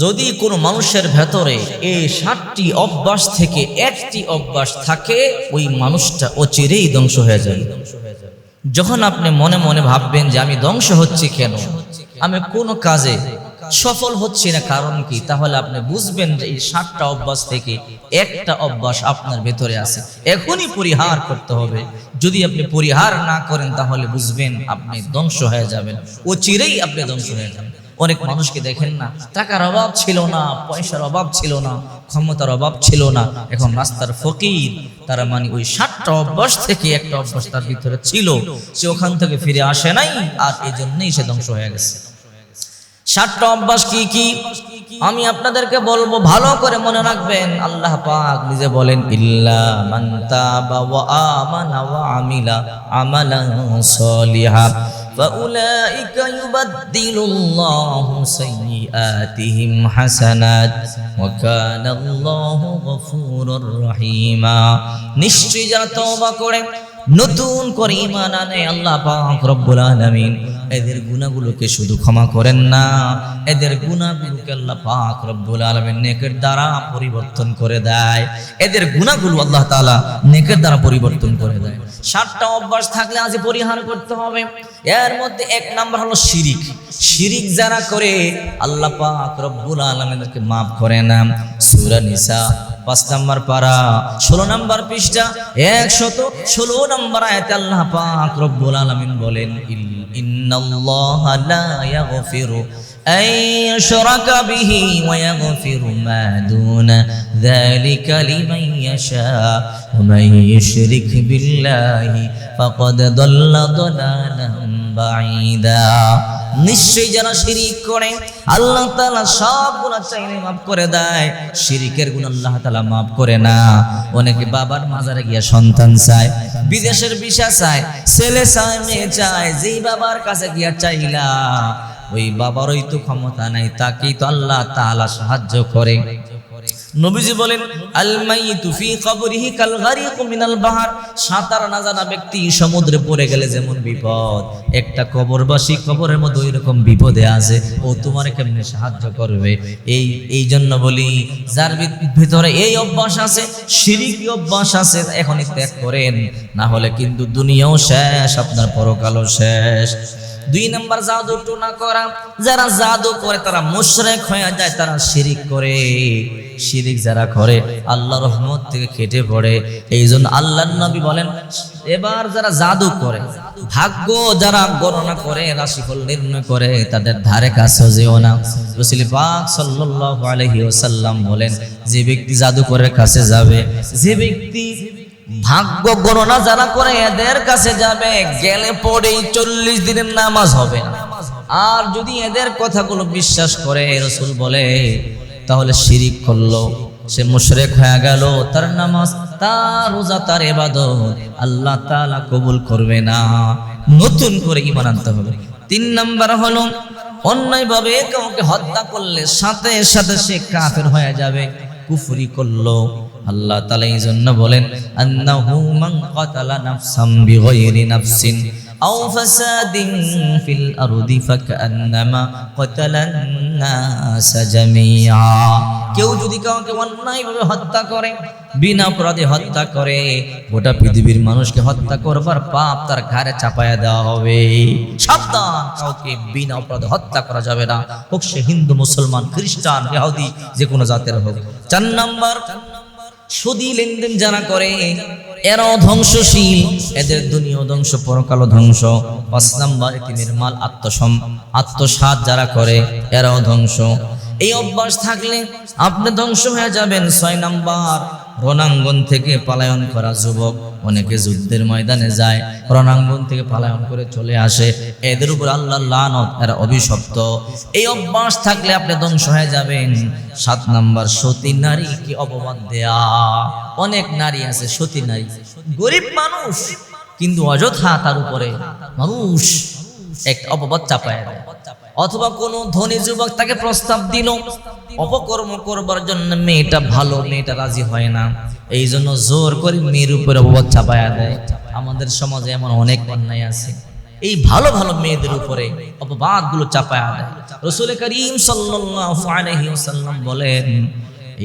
যদি কোনো মানুষের ভেতরে এই ষাটটি অভ্যাস থেকে একটি অভ্যাস থাকে, ওই মানুষটা অচিরেই ধ্বংস হয়ে যায়। যখন আপনি মনে মনে ভাববেন যে আমি ধ্বংস হচ্ছি কেন? আমি কোনো কাজে সফল হচ্ছি না, কারণ কি? তাহলে আপনি বুঝবেন যে এই ষাটটা অভ্যাস থেকে একটা অভ্যাস আপনার ভেতরে আছে। এখনই পরিহার করতে হবে। যদি আপনি পরিহার না করেন, তাহলে বুঝবেন আপনি ধ্বংস হয়ে যাবেন। ও চিরেই আপনি ধ্বংস হয়ে যাবেন। অনেক মানুষকে দেখেন না। টাকার অভাব ছিল না, পয়সার অভাব ছিল না, ক্ষমতার অভাব ছিল না। এখন রাস্তার ফকির, তারা মানে ওই ষাটটা অভ্যাস থেকে একটা অভ্যাস তার ভিতরে ছিল। সে ওখান থেকে ফিরে আসে নাই আর এই জন্যই সে ধ্বংস হয়ে গেছে। ষাটটা অভ্যাস কি কি? আমি আপনাদেরকে বলব, ভালো করে মনে রাখবেন। আল্লাহ পাক নিজে বলেন, ইল্লা মান তাবা ওয়া আমানা ওয়া আমিলা আমালান সলিহা। فأولئك يبدل الله سيئاتهم حسنات وكان الله غفورا رحيما নিশ্চয়ই যারা তওবা করে নতুন করে ঈমান আনে আল্লাহ পাক রব্বুল আলামিন এদের গুনাহগুলোকে শুধু ক্ষমা করেন না, এদের গুনাহগুলোকে আল্লাহ পাক রব্বুল আলামিন নেকের দ্বারা পরিবর্তন করে দেয়। এদের গুনাহগুলো আল্লাহ তালা নেকের দ্বারা পরিবর্তন করে দেয়। সাতটা অভ্যাস থাকলে আজ পরিহার করতে হবে। এর মধ্যে এক নাম্বার হলো শিরিক। শিরিক যারা করে, আল্লাহ পাক রব্বুল আলামিনকে মাফ করে না। সুরা নিসা, পাঁচ নাম্বার পারা, ষোলো নাম্বার পৃষ্ঠা, একশত ষোলো নাম্বার আয়াতে আল্লাহ পাক রব্বুল আলামিন বলেন إن الله لا يغفر أن يشرك به ويغفر ما دون ذلك لمن يشاء ومن يشرك بالله فقد ضل ضلالا بعيدا নিশ্চয়ই যারা শিরিক করে আল্লাহ তাআলা সব গুনাহ চাইলে মাফ করে দেয় শিরিকের গুণ আল্লাহ তাআলা মাফ করে না অনেকে বাবার মাজারে গিয়া সন্তান চায় বিদেশের বিষা চায় ছেলে চায় মেয়ে চায় যেই বাবার কাছে গিয়া চাইলা ওই বাবারই তো ক্ষমতা নাই, তাকেই তো আল্লাহ তাআলা সাহায্য করে। নবীজি বলেন, আল মাইতু ফি কবরিহি কাল গারিকু মিনাল বাহার। সাঁতার না জানা ব্যক্তি সমুদ্রে পড়ে গেলে যেমন বিপদ। একটা কবরবাসী কবরের মধ্যে ওই রকম বিপদে আছে, ও তোমার কেমনে সাহায্য করবে? এই এই জন্য বলি, যার ভিতরে এই অভ্যাস আছে, শিরিকি অভ্যাস আছে, এখনই ত্যাগ করেন। না হলে কিন্তু দুনিয়াও শেষ, আপনার পরকালও শেষ। দুই নাম্বার জাদু টুনা করা। যারা জাদু করে, তারা মুশরেক হয়ে যায়, তারা শিরিক করে। শিরিক যারা করে আল্লাহ রহমত থেকে কেটে পড়ে। এই জন্য আল্লাহ নবী বলেন, এবার যারা জাদু করে, ভাগ্য যারা গণনা করে, রাশিফল নির্ণয় করে, তাদের ধারে কাছে যেও না। রসুল পাক সাল্লাল্লাহু আলাইহি ওয়াসাল্লাম বলেন, যে ব্যক্তি জাদুকরের কাছে যাবে, যে ব্যক্তি ভাগ্য গণনা যারা করে এদের কাছে যাবে, গেলে পরেই চল্লিশ দিনের নামাজ হবে। আর যদি এদের কথাগুলো বিশ্বাস করে রসুল বলে, তাহলে শিরিক করল, সে মুশরেক হয়ে গেল, তার নামাজ, তার রোজা, তার এবাদত আল্লাহ তালা কবুল করবে না। নতুন করে ইমান আনতে হবে। তিন নাম্বার হলো, অন্যায়ভাবে কাউকে হত্যা করলে সাথে সাথে সে কাফের হয়ে যাবে, কুফরি করল। আল্লাহ তাআলা এই জন্য বলেন, আন্নাহু মান কাতালা নাফসাম বিগাইরি নাফসিন আও ফাসাদিন কেউ যদি কাউকে অন্যায়ভাবে হত্যা করে, বিনা অপরাধে হত্যা করে, গোটা পৃথিবীর মানুষকে হত্যা করবার পাপ তার ঘাড়ে চাপায়া দেওয়া হবে। সাবধান, কাউকে বিনা অপরাধে হত্যা করা যাবে না। হোক সে হিন্দু, মুসলমান, খ্রিস্টান, ইহুদি, যে কোনো জাতের হোক। চার নাম্বার সুদী লেনদেন যারা করে, এরাও ধ্বংসশীল। এদের দুনিয়া ধ্বংস পরকাল ধ্বংস। পাঁচ নাম্বার এতিমের মাল আত্মসম আত্মসাত যারা করে, এরাও ধ্বংস। এই অভ্যাস থাকলে আপনি ধ্বংস হয়ে যাবেন। ছয় নাম্বার রণাঙ্গন থেকে পালায়ন করা যুবক অনেকে যুদ্ধের ময়দানে যায়, রণাঙ্গন থেকে পালায়ন করে চলে আসে। এদের উপর আল্লাহ লানত, এরা অভিশপ্ত। এই অভ্যাস থাকলে আপনি ধ্বংস হয়ে যাবেন। সাত নাম্বার, সতী নারীকে অপবাদ দেয়া। অনেক নারী আছে, সতী নারী। গরিব মানুষ, কিন্তু অযথা তার উপরে মানুষ একটা অপবাদ চাপায় দেয়। অথবা কোনো ধনী যুবক তাকে প্রস্তাব দিল, অপকর্ম করবার জন্য মেয়েটা ভালো, মেয়েটা রাজি হয় না। এই জন্য জোর করে মেয়ের উপরে অপবাদ চাপায়া দেয়। আমাদের সমাজে এমন অনেক অন্যায় আছে। এই ভালো ভালো মেয়েদের উপরে অপবাদগুলো চাপায় দেয়। রসুল করিম ওয়াসাল্লাম বলেন,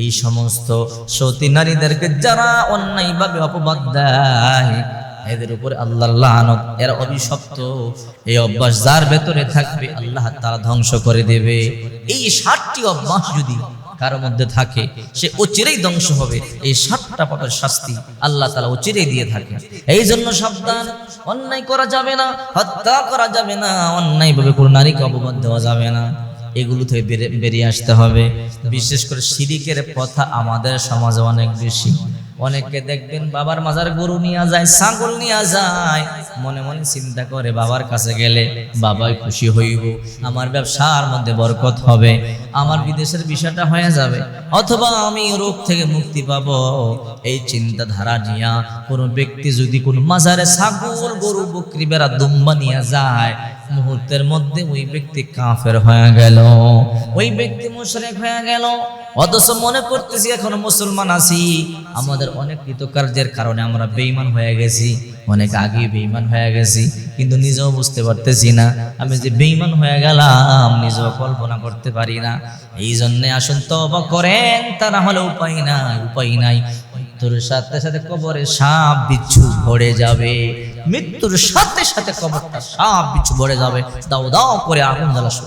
এই সমস্ত সতী নারীদেরকে যারা অন্যায়ভাবে অপবাদ দেয় এদের উপরে আল্লাহর লানত, এরা অভিশপ্ত। এই অভ্যাস যার ভেতরে থাকবে, আল্লাহ তারা ধ্বংস করে দেবে। এই ষাটটি অভ্যাস যদি কারও মধ্যে থাকে, সে অচিরেই ধ্বংস হবে। এই সাতটা পাপের শাস্তি আল্লাহ তালা অচিরেই দিয়ে থাকে এই জন্য সাবধান, অন্যায় করা যাবে না, হত্যা করা যাবে না অন্যায় ভাবে কোনো নারীকে অপবাদ দেওয়া যাবে না। এগুলো থেকে বেরিয়ে আসতে হবে। বিশেষ করে শিরিকের কথা আমাদের সমাজে অনেক বেশি। অনেকে দেখবেন বাবার মাজার গরু নিয়ে যায়, ছাগল নিয়ে যায়। মনে মনে চিন্তা করে, বাবার কাছে গেলে বাবাই খুশি হইব। আমার ব্যবসার মধ্যে বরকত হবে। আমার বিদেশের বিষয়টা হয়ে যাবে। অথবা আমি রোগ থেকে মুক্তি পাব। এই চিন্তাধারা নিয়া কোনো ব্যক্তি যদি কোনো মাজারে ছাগল, গরু, বকরি বেড়া দুম্বা নিয়ে যায়, মুহূর্তের মধ্যে ওই ব্যক্তি কাফের হয়ে গেল। ওই ব্যক্তি মুশরিক হয়ে গেল। অথচ মনে করতেছি এখনও মুসলমান আছি। আমাদের অনেক কৃতকার্যের কারণে আমরা বেইমান হয়ে গেছি। অনেক আগে বেইমান হয়ে গেছি, কিন্তু নিজেও বুঝতে পারতেছি না। আমি যে বেইমান হয়ে গেলাম, নিজেও কল্পনা করতে পারি না। এই জন্যে আসুন তবা করেন, তা না হলে উপায় নাই উপায় নাই। মৃত্যুর সাথে সাথে কবরে সাপ বিচ্ছু ভরে যাবে। মৃত্যুর সাথে সাথে কবরটা সাপ বিচ্ছু ভরে যাবে। দাও দাও করে আগুন জ্বালা